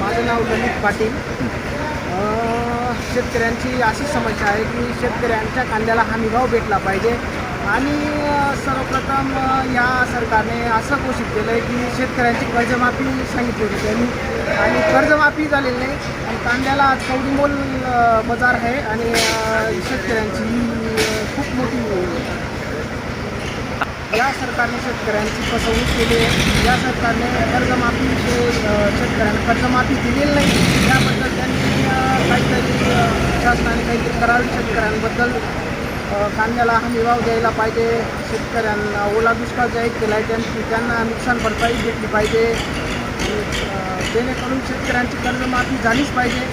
माझं नाव ललित पाटील. शेतकऱ्यांची अशी समस्या आहे की शेतकऱ्यांच्या कांद्याला हमीभाव भेटला पाहिजे. आणि सर्वप्रथम या सरकारने असं घोषित केलं आहे की शेतकऱ्यांची कर्जमाफी सांगितली होती त्यांनी. आणि कर्जमाफी झालेली नाही आणि कांद्याला आज कवडीमोल बाजार आहे आणि शेतकऱ्यांची खूप मोठी या सरकारने शेतकऱ्यांची फसवणूक केली आहे. या सरकारने कर्जमाफी शेतकऱ्यांना कर्जमाफी दिलेली नाही. याबद्दल त्यांनी काहीतरी शासनाने काहीतरी करावे शेतकऱ्यांबद्दल कांद्याला हमी भाव द्यायला पाहिजे. शेतकऱ्यांना ओला दुष्काळ जाहीर केला आहे त्यांची त्यांना नुकसान भरपाई भेटली पाहिजे. जेणेकरून शेतकऱ्यांची कर्जमाफी झालीच पाहिजे.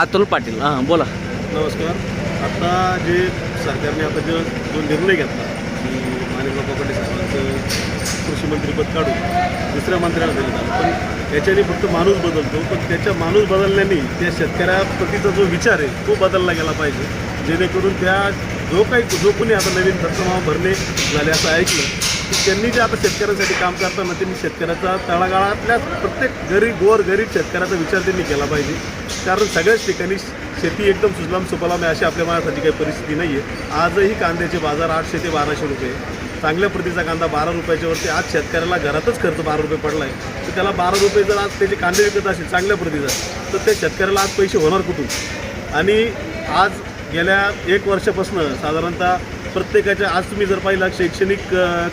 अतुल पाटील हां बोला. नमस्कार. आता जे सरकारने आता जो जो निर्णय घेतला की माणिकराव कोकाटे साहेबांचं कृषी मंत्रीपद काढून दुसऱ्या मंत्र्याला दिलं झालं पण त्याच्याने फक्त माणूस बदलतो पण त्याच्या माणूस बदलल्याने त्या शेतकऱ्याप्रतीचा जो विचार आहे तो बदलला गेला पाहिजे. जेणेकरून त्या जो काही जो कोणी आता नवीन दत्तमाव भरणे झाले असं ऐकलं की त्यांनी जे आता शेतकऱ्यांसाठी काम करताना त्यांनी शेतकऱ्याचा तळागाळातल्या प्रत्येक गरीब गोर गरीब शेतकऱ्याचा विचार त्यांनी केला पाहिजे. कारण सगळ्याच ठिकाणी शेती एकदम सुजलाम सुफलाम आहे अशी आपल्या मनासाठी काही परिस्थिती नाही आहे आजही कांद्याचे बाजार आठशे ते बाराशे रुपये. चांगल्या प्रतीचा कांदा बारा रुपयाच्या वरती आज शेतकऱ्याला घरातच खर्च बारा रुपये पडला आहे तर त्याला बारा रुपये जर आज त्याचे कांदे विकत असेल चांगल्या प्रतीचा तर त्या शेतकऱ्याला आज पैसे होणार कुठून? आणि आज गेल्या एक वर्षापासून साधारणतः प्रत्येकाच्या आज तुम्ही जर पाहिला शैक्षणिक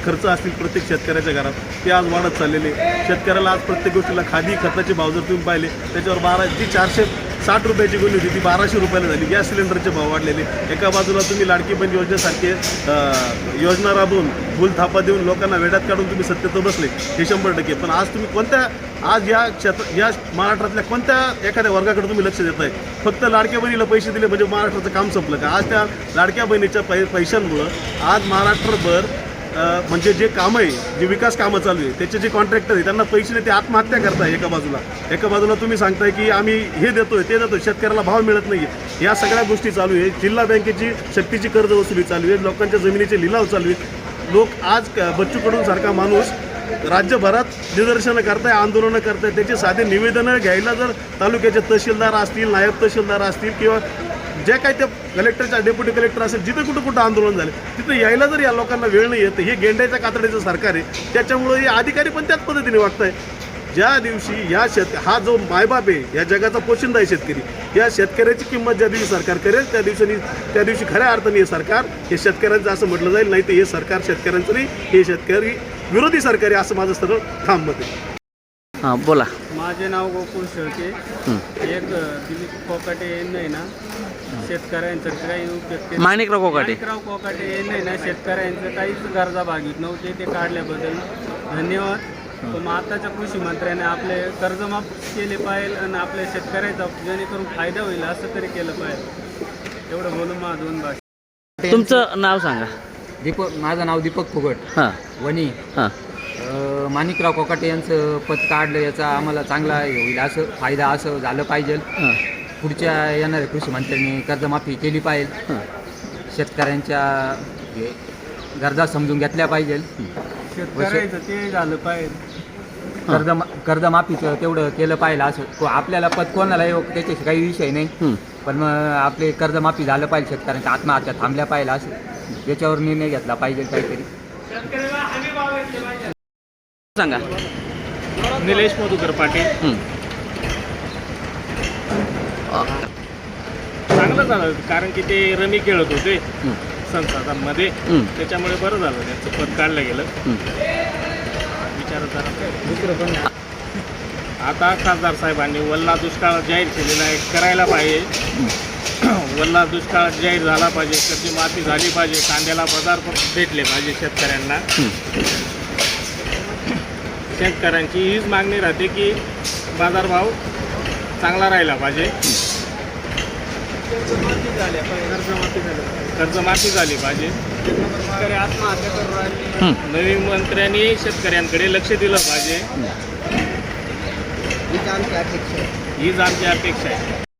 खर्च असतील प्रत्येक शेतकऱ्याच्या घरात ते आज वाढत चाललेले. शेतकऱ्याला आज प्रत्येक गोष्टीला खादी खताचे भाव जर तुम्ही पाहिले त्याच्यावर बारा जी चारशे साठ रुपयाची गोळी होती ती बाराशे रुपयाला झाली. गॅस सिलेंडरचे भाव वाढलेले. एका बाजूला तुम्ही लाडकी योजनेसारखे योजना राबवून फुल थापा देऊन लोकांना वेड्यात काढून तुम्ही सत्तेत बसले हे शंभर टक्के. पण आज तुम्ही कोणत्या आज या क्षेत्र या महाराष्ट्रातल्या कोणत्या एखाद्या वर्गाकडे तुम्ही लक्ष देत आहे फक्त लाडक्या बहिणीला पैसे दिले म्हणजे महाराष्ट्राचं काम संपलं का? आज त्या लाडक्या बहिणीच्या पै पैशांमुळं आज महाराष्ट्रभर म्हणजे जे कामं आहे जे विकास कामं चालू आहे त्याचे जे कॉन्ट्रॅक्टर आहे त्यांना पैसे नाही ते आत्महत्या करताय एका बाजूला. एका बाजूला तुम्ही सांगताय की आम्ही हे देतोय ते देतोय शेतकऱ्याला भाव मिळत नाही या सगळ्या गोष्टी चालू आहे जिल्हा बँकेची शक्तीची कर्ज वसुली चालू आहे लोकांच्या जमिनीचे लिलाव चालू आहेत. लोक आज बच्चूकडून बच्चू कडून सारखा माणूस राज्यभरात निदर्शनं करताय आंदोलनं करताय. त्याचे साधे निवेदनं घ्यायला जर तालुक्याचे तहसीलदार असतील नायब तहसीलदार असतील किंवा जे काही त्या कलेक्टरच्या डेप्युटी कलेक्टर असेल जिथे कुठं कुठं आंदोलन झाले तिथे यायला जर या लोकांना वेळ नाही येत हे गेंड्याच्या कातडीचं सरकार आहे त्याच्यामुळे हे अधिकारी पण त्याच पद्धतीने वागत आहे ज्या दिवशी या शेत हा जो मायबाप आहे या जगाचा पोशिंदा आहे शेतकरी या शेतकऱ्याची किंमत ज्या दिवशी सरकार करेल त्या दिवशी त्या दिवशी खऱ्या अर्थाने हे सरकार हे शेतकऱ्यांचं असं म्हटलं जाईल नाही तर हे सरकार शेतकऱ्यांचं नाही हे शेतकरी विरोधी सरकारी असं माझं सरळ ठाम मत आहे. हां बोला. माझे नाव गोकुळ शेळके. एक दिलीप कोकाटे यांना आहे ना शेतकऱ्यांचं काही उपयोग केला. माणिकराव कोकाटे. माणिकराव कोकाटे यांना ना शेतकऱ्यांचं काहीच गरजा भागीत नव्हते ते काढल्याबद्दल धन्यवाद. पण आताच्या कृषी मंत्र्याने आपले कर्जमाफ केले पाहिजे आणि आपल्या शेतकऱ्याचा जेणेकरून फायदा होईल असं तरी केलं पाहिजे. एवढं बोलून मा दोन भाषा तुमचं नाव सांगा. दीपक माझं नाव दीपक फुगट. हां. वणी. हां. अ, माणिकराव कोकाटे यांचं पद काढलं याचा आम्हाला चांगला हे होईल असं फायदा असं झालं पाहिजे. हां. पुढच्या येणाऱ्या कृषी मंत्र्यांनी कर्जमाफी केली पाहिजे. शेतकऱ्यांच्या हे गरजा समजून घेतल्या पाहिजे. शेतकऱ्याचं ते झालं पाहिजे. कर्ज कर्जमाफीचं तेवढं केलं पाहिजे असं. को- आपल्याला पद कोणाला येऊ त्याच्याशी काही विषय नाही. पण मग आपले कर्जमाफी झालं पाहिजे शेतकऱ्यांच्या आत्महत्या थांबल्या पाहिजे असं. याच्यावर निर्णय घेतला पाहिजे काहीतरी. सांगा. निलेश मधुकर पाटील. हं. चांगलं झालं कारण की ते रमी खेळत होते. संसादांमध्ये हं. त्याच्यामुळे बरं झालं त्यांचं पद काढलं गेलं. विचारत दुसरं पण आता खासदार साहेबांनी वल्ला दुष्काळ जाहीर केलेला आहे करायला पाहिजे. वल्ला दुष्काळ जाहीर झाला पाहिजे कर्ज माफी झाली पाहिजे कांद्याला बाजार पण भेटले पाहिजे शेतकऱ्यांना. शेतकऱ्यांची हीच मागणी राहते की बाजारभाव चांगला राहिला पाहिजे. कर्जमाफी झाली पाहिजे. शेतकरी आत्महत्या करू राहिले. नवीन मंत्र्यांनी शेतकऱ्यांकडे लक्ष दिलं पाहिजे. हीच आमची अपेक्षा आहे. हीच आमची अपेक्षा आहे.